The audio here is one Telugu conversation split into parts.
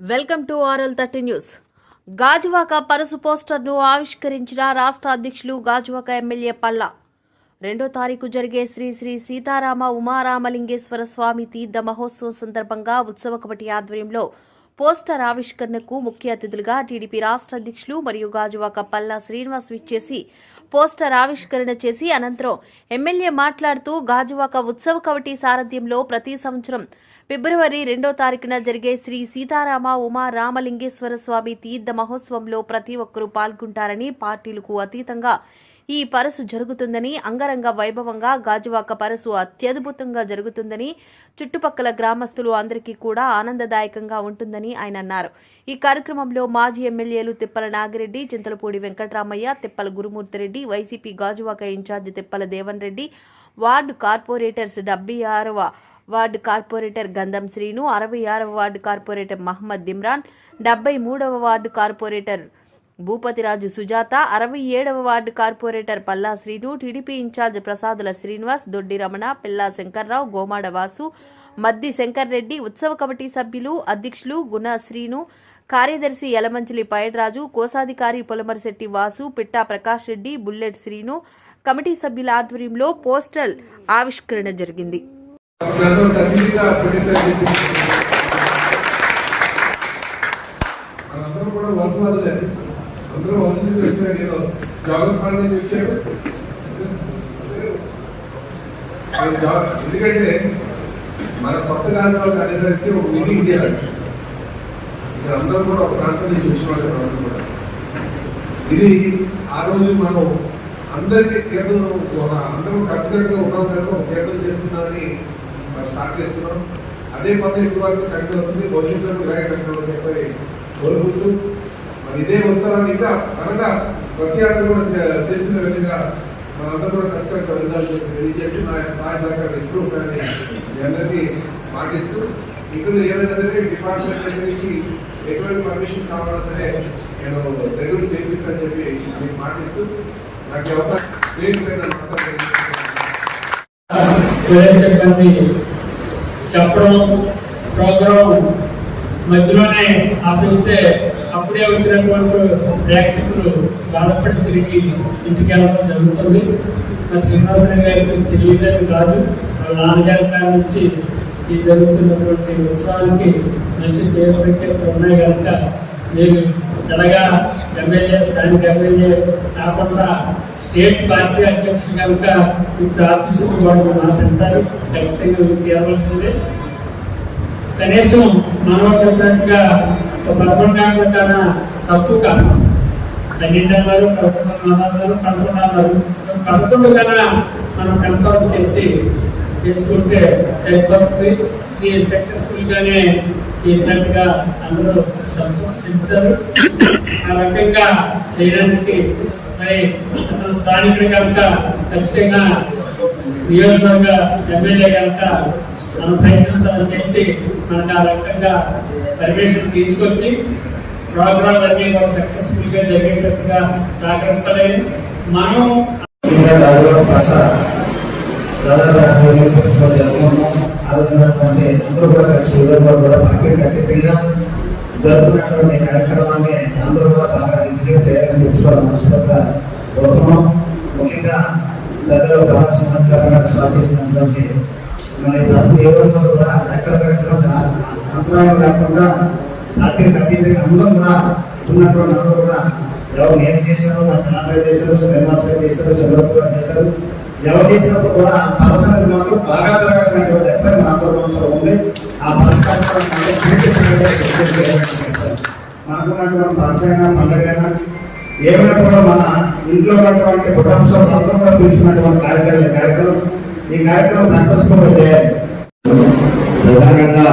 Welcome to RL thirty news. Gajuwaka Parasu పోస్టర్ను ఆవిష్కరించిన రాష్ట్ర అధ్యక్షులు గాజువాక ఎమ్మెల్యే పల్లా. రెండో తారీఖు జరిగే శ్రీ శ్రీ సీతారామ ఉమారామలింగేశ్వర స్వామి తీర్థ మహోత్సవం సందర్భంగా ఉత్సవ కమిటీ ఆధ్వర్యంలో పోస్టర్ ఆవిష్కరణకు ముఖ్య అతిథులుగా టీడీపీ రాష్ట్ర అధ్యక్షులు మరియు గాజువాక పల్లా శ్రీనివాస్ విచ్చేసి పోస్టర్ ఆవిష్కరణ చేసి అనంతరం ఎమ్మెల్యే మాట్లాడుతూ గాజువాక ఉత్సవ కమిటీ సారథ్యంలో ప్రతి సంవత్సరం ఫిబ్రవరి రెండో తారీఖున జరిగే శ్రీ సీతారామ ఉమా రామలింగేశ్వర స్వామి తీర్థ మహోత్సవంలో ప్రతి ఒక్కరూ పాల్గొంటారని పార్టీలకు అతీతంగా ఈ పరసు జరుగుతుందని అంగరంగ వైభవంగా గాజువాక పరసు అత్యద్భుతంగా జరుగుతుందని చుట్టుపక్కల గ్రామస్తులు అందరికీ కూడా ఆనందదాయకంగా ఉంటుందని ఆయన అన్నారు. ఈ కార్యక్రమంలో మాజీ ఎమ్మెల్యేలు Tippala Nagireddy Chintalapudi Venkataramaiah Tippala Gurumurthyreddy YCP Gajuwaka in-charge Tippala Devan Reddy ward corporators డెబ్బై ఆరవ వార్డు కార్పొరేటర్ గంధం శ్రీను అరవై ఆరవ వార్డు కార్పొరేటర్ మహమ్మద్ ఇమ్రాన్ డెబ్బై మూడవ వార్డు కార్పొరేటర్ భూపతిరాజు సుజాత అరవై ఏడవ ward corporator Palla Srinu TDP in-charge Prasadula Srinivas Doddi Ramana Pilla Shankarrao Gomada Vasu మద్ది శంకర్ రెడ్డి ఉత్సవ కమిటీ సభ్యులు అధ్యక్షులు గుణ శ్రీను కార్యదర్శి యలమంచిలి పైడ్రాజు కోశాధికారి పొలమరిశెట్టి వాసు పిట్టా ప్రకాష్ రెడ్డి బుల్లెట్ శ్రీను కమిటీ సభ్యుల ఆధ్వర్యంలో పోస్టల్ ఆవిష్కరణ జరిగింది. నన్ను ఖచ్చితంగా పెట్టిందని చెప్పి మనందరూ కూడా వలస వాళ్ళే అందరూ వలస నుంచి వచ్చారు. నేను జాగ్రత్త నుంచి వచ్చాను ఎందుకంటే మన కొత్త కాలంలో అనేసరికి ఒక మినీ ఇండియా ఇక్కడ అందరూ కూడా ఒక ప్రాంతం నుంచి వచ్చిన వాళ్ళు కూడా. ఇది ఆ రోజు మనం అందరికీ కేంద్రం ఒక అందరూ కలిసికట్టుగా ఉన్నాం కనుక ఒక కేంద్రం చేస్తున్నామని స్టార్ట్ చేస్తున్నాం. అదే పద్ధతి ఇప్పుడు వరకు కంటిన్యూ అవుతుంది. భవిష్యత్తులో ఇలాగే కంటిన్యూ అని చెప్పి కోరుకుంటూ మరి ఇదే ఉత్సవాన్ని ఇంకా అనగా ప్రతి ఆటలు కూడా చేసిన విధంగా మనందరూ కూడా కలిసికట్టుగా వెళ్ళాలని తెలియజేసి నా యొక్క సహాయ సహకారాలు ఎక్కువ ఉంటాయని అందరికీ పాటిస్తూ ఇక్కడ ఏదైనా డిపార్ట్మెంట్ దగ్గర నుంచి ఎటువంటి పర్మిషన్ కావాలన్నా సరే నేను రెగ్యులర్ చేపిస్తానని చెప్పి మీకు మాటిస్తూ నాకు ఎవరు ప్లీజ్ నేను నమస్కారం సిబ్బంది చెప్పడం ప్రోగ్రాం మధ్యలోనే ఆపిస్తే అప్పుడే వచ్చినటువంటి ప్రేక్షకులు బాధపడి తిరిగి ఇంటికి వెళ్ళడం జరుగుతుంది. మరి శ్రీనివాసరావు గారికి తెలియలేదు కాదు. వాళ్ళ నాన్నగారి కాడి నుంచి ఈ జరుగుతున్నటువంటి ఉత్సవానికి మంచి పేరు ప్రఖ్యాతులు ఉన్నాయి కనుక నేను జనగా ఎమ్మెల్యే స్థానిక ఎమ్మెల్యే కాకుండా స్టేట్ పార్టీ అధ్యక్షుడు కనుక ఇప్పుడు ఆఫీసులు వాళ్ళు మాట్లాడతారు ఖచ్చితంగా తీరవలసిందే. కనీసం మనం చెప్పినట్టుగా ఒక పదకొండు గంటల కన్నా తక్కువ కాదు పన్నెండు అన్నారు పదకొండు అన్నారు పదకొండు అన్నారు. పదకొండు కన్నా మనం కన్ఫర్మ్ చేసి చేసుకుంటే సరిపోతుంది. ఇది సక్సెస్ఫుల్ గానే చేసినట్టుగా అందరూ సంతోషిస్తారు ఆ రకంగా చేయడానికి మరి అతను స్థానికుడు కనుక ఖచ్చితంగా నియోజకవర్గ ఎమ్మెల్యే కనుక మన ప్రయత్నం చేసి మనకు ఆ రకంగా పర్మిషన్ తీసుకొచ్చి ప్రోగ్రామ్ అన్ని మనం సక్సెస్ఫుల్గా జరిగేటట్టుగా సహకరిస్తలేదు. మనం దాదాపు భాష దాదాపు యాభై వేల కుటుంబాలు అందరూ కూడా కలిసి ఊళ్ళో కూడా పార్టీకి అతీతంగా జరుపుకున్నటువంటి కార్యక్రమాన్ని అందరూ కూడా బాగా ఇంటికి చేయాలని తెలుసుకోవడం మనస్ఫూర్తిగా కోరుతున్నాం. ముఖ్యంగా పెద్దలు బాగా సమాచారం స్టార్ట్ మరి అసలు ఏ రోజు కూడా ఎక్కడికక్కడ అంతరాయం లేకుండా పార్టీకి అతీతంగా అందరూ కూడా ఉన్నటువంటి అందరూ కూడా ఎవరు ఏం చేశారు మా చిన్నగా చేశారు శ్రీనివాస్ గారు చేశారు చంద్రబాబు గారు చేశారు ఎవరు చేసినప్పుడు కూడా ఆ పర్సనల్ మాత్రం బాగా జరగటువంటి ఎక్కడ మన అందరూ ఉంది ఆ పరిష్కారం మనకున్నటువంటి పరిచయన పండుగైనా ఏమైనా కూడా మన ఇంట్లో ఉన్నటువంటి కుటుంబ సభ్యులందరూ కూడా పిలిచినటువంటి కార్యక్రమం కార్యక్రమం ఈ కార్యక్రమం సక్సెస్ఫుల్ చేయాలి ప్రధానంగా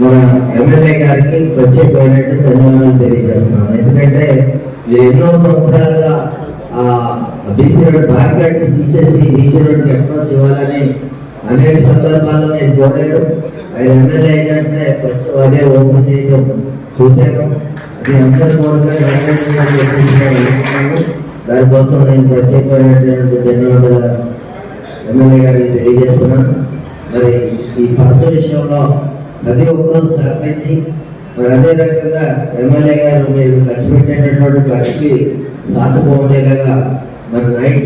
మన ఎమ్మెల్యే గారికి ప్రత్యేకమైనటువంటి ధన్యవాదాలు తెలియజేస్తున్నాను ఎందుకంటే ఎన్నో సంవత్సరాలుగా ఆ బీసీ తీసేసి బీసీ అప్రోచ్ ఇవ్వాలని అనేక సందర్భాల్లో నేను కోరాను. ఆయన ఎమ్మెల్యే అయినట్టే ఫస్ట్ అదే ఓపెన్ చేయడం చూశాను. అది అందరూ దానికోసం నేను ప్రత్యేకమైనటువంటి ధన్యవాదాలు ఎమ్మెల్యే గారికి తెలియజేస్తున్నాను. మరి ఈ పరస విషయంలో ప్రతి ఒక్కరూ సహకరించి మరి అదే రకంగా ఎమ్మెల్యే గారు మీరు ఖర్చు పెట్టేటటువంటి ఖర్చుకి సాధకం ఉండేలాగా మరి నైట్